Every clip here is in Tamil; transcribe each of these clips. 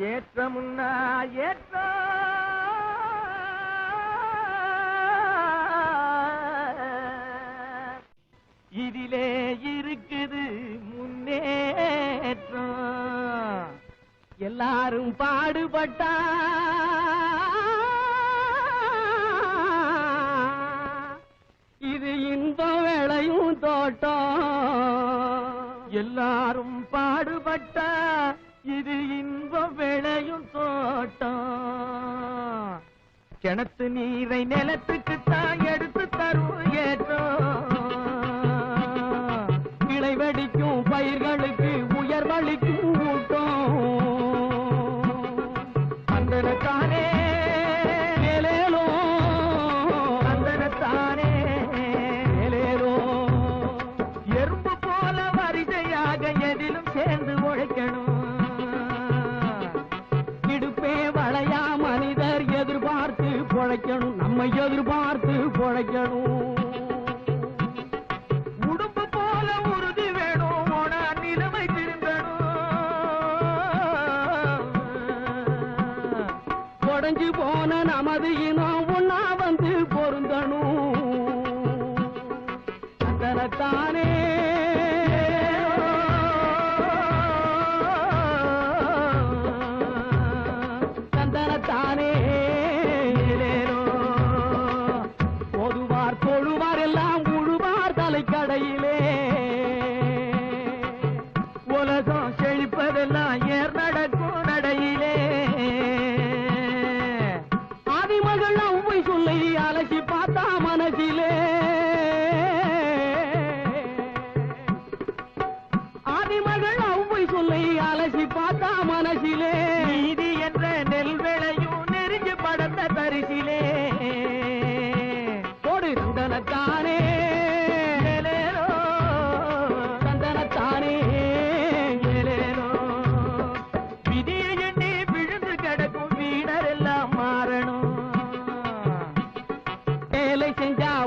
ஏற்ற முன்னா ஏற்ற. இதிலே இருக்குது முன்னேற்றம். எல்லாரும் பாடுபட்டா. இது இன்பம் விளையும் தோட்டம். எல்லாரும் பாடுபட்டா. இது கிணத்து நீரை நிலத்துக்கு தான் நம்ம எதிர்பார்த்து பொழைக்கணும். உடுப்பு போல உறுதி வேணும் நிலைமை திருந்தணும். உடஞ்சு போன நமது இனம் ஒன்னா வந்து பொருந்தணும். தனத்தானே மனசிலே. நீதி என்ற நெல் விளையும் நெறிஞ்சு படர்ந்த பரிசிலே கொடு தந்தனத்தானே தந்தனத்தானே விதியை எண்ணி விழுந்து கிடக்கும் வீணர் எல்லாம்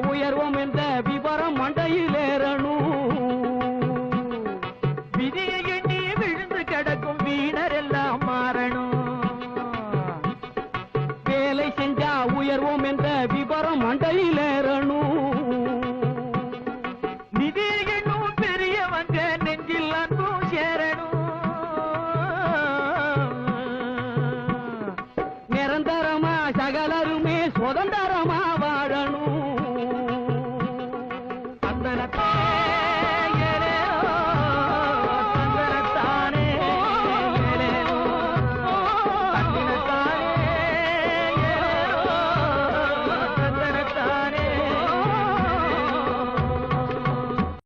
உயர்வோம் என்ற உயர்வோம் என்ற விபரம் மண்டையிலேறணும் நிதி எண்ணும் பெரியவங்க நெஞ்சில் அன்பும் சேரணும். நிரந்தரமா சகல